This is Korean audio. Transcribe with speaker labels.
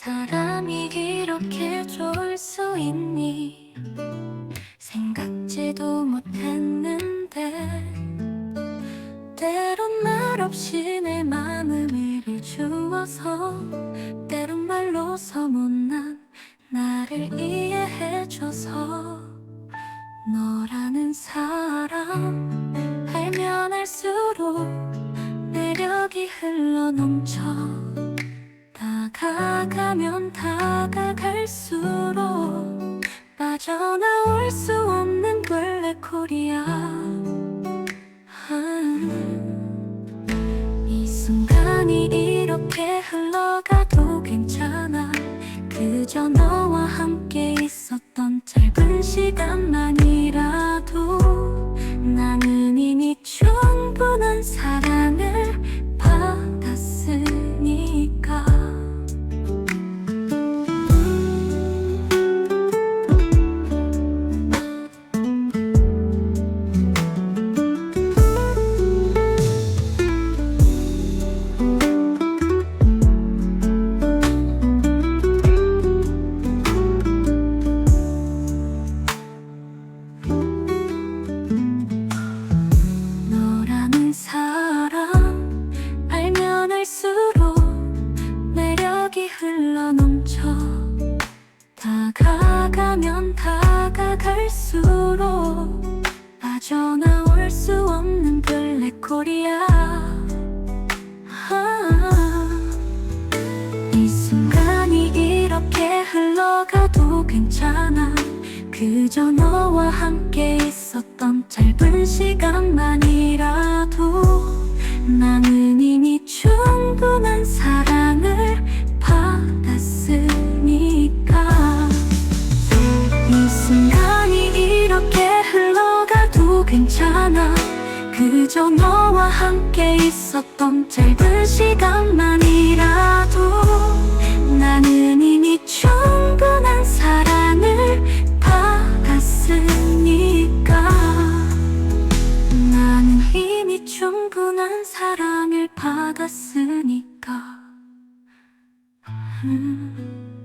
Speaker 1: 사람이 이렇게 좋을 수 있니? 생각지도 못했는데 때론 말 없이 내 마음을 주어서 때론 말로서 못난 나를 이해해줘서 너라는 사람 알면 알수록 매력이 흘러 넘쳐 다가가면 다가갈수록 빠져나올 수 없는 블랙홀이야 아, 이 순간이 이렇게 흘러가도 괜찮아. 그저 너와 함께 있었던 짧은 시간만 흘러 넘쳐 다가가면 다가갈수록 빠져나올 수 없는 블랙홀이야. 아, 이 순간이 이렇게 흘러가도 괜찮아. 그저 너와 함께 있었던 짧은 시간만이라도 그저 너와 함께 있었던 짧은 시간만이라도 나는 이미 충분한 사랑을 받았으니까 나는 이미 충분한 사랑을 받았으니까 음.